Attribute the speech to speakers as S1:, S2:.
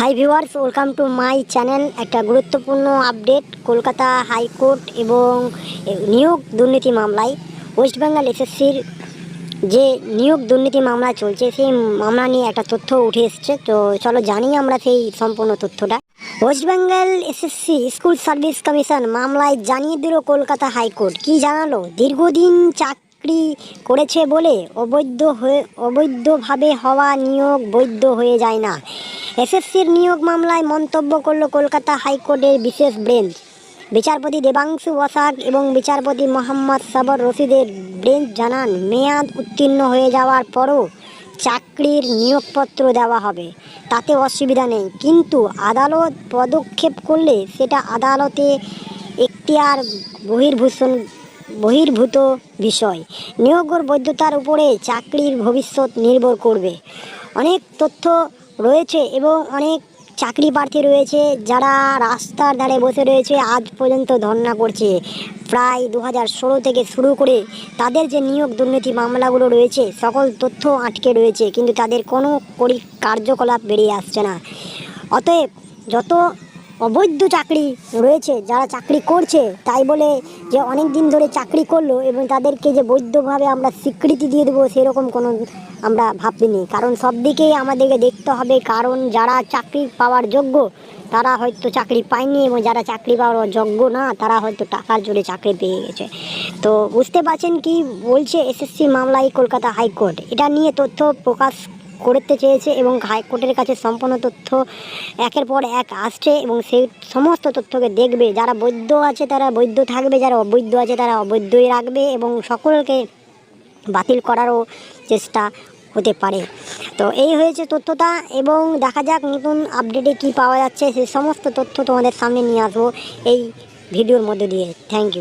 S1: Hi viewers welcome to my channel একটা গুরুত্বপূর্ণ update Kolkata high court এবং নিয়োগ দুর্নীতি মামলায় ওয়েস্ট বেঙ্গল এসএসসির যে নিয়োগ দুর্নীতি মামলা চলছে, সেই মামলা নিয়ে একটা তথ্য উঠে এসছে। তো চলো জানি আমরা সেই সম্পূর্ণ তথ্যটা। West Bengal SSC school service commission মামলায় জানিয়ে দিল কলকাতা হাইকোর্ট। কি জানালো? দীর্ঘদিন চাকরি করেছে বলে অবৈধ হয়ে, অবৈধভাবে হওয়া নিয়োগ বৈধ হয়ে যায় না। এসএসসির নিয়োগ মামলায় মন্তব্য করল কলকাতা হাইকোর্টের বিশেষ বেঞ্চ। বিচারপতি দেবাংশু বসাক এবং বিচারপতি মোহাম্মদ সাবর রশিদের বেঞ্চ জানান, মেয়াদ উত্তীর্ণ হয়ে যাওয়ার পরও চাকরির নিয়োগপত্র দেওয়া হবে। তাতে অসুবিধা নেই। কিন্তু আদালত পদক্ষেপ করলে সেটা আদালতে এখতিয়ার বহির্ভূষণ বহির্ভূত বিষয়। নিয়োগর বৈধতার উপরে চাকরির ভবিষ্যৎ নির্ভর করবে। অনেক তথ্য রয়েছে এবং অনেক চাকরি প্রার্থী রয়েছে যারা রাস্তার ধারে বসে রয়েছে। আজ পর্যন্ত ধর্ণা করছে। প্রায় দু হাজার ষোলো থেকে শুরু করে তাদের যে নিয়োগ দুর্নীতি মামলাগুলো রয়েছে, সকল তথ্য আটকে রয়েছে, কিন্তু তাদের কোনো করি, কার্যকলাপ বেরিয়ে আসছে না। অতএব যত অবৈধ চাকরি রয়েছে, যারা চাকরি করছে। তাই বলে যে অনেক দিন ধরে চাকরি করল এবং তাদেরকে যে বৈধভাবে আমরা স্বীকৃতি দিয়ে দেবো, সেরকম কোনো আমরা ভাবিনি কারণ সব দিকেই আমাদেরকে দেখতে হবে, কারণ যারা চাকরি পাওয়ার যোগ্য, তারা হয়তো চাকরি পায়নি এবং যারা চাকরি পাওয়ার যোগ্য না, তারা হয়তো টাকার জোরে চাকরি পেয়ে গেছে। তো বুঝতে পারছেন কি বলছে এসএসসি মামলায় কলকাতা হাইকোর্ট? এটা নিয়ে তথ্য প্রকাশ করতে চেয়েছে এবং হাইকোর্টের কাছে সম্পূর্ণ তথ্য একের পর এক আসছে এবং সেই সমস্ত তথ্যকে দেখবে। যারা বৈধ আছে তারা বৈধ থাকবে, যারা অবৈধ আছে তারা অবৈধই রাখবে এবং সকলকে বাতিল করারও চেষ্টা হতে পারে। তো এই হয়েছে তথ্যটা এবং দেখা যাক নতুন আপডেটে কি পাওয়া যাচ্ছে। সে সমস্ত তথ্য তোমাদের সামনে নিয়ে আসব এই ভিডিওর মধ্যে দিয়ে। Thank you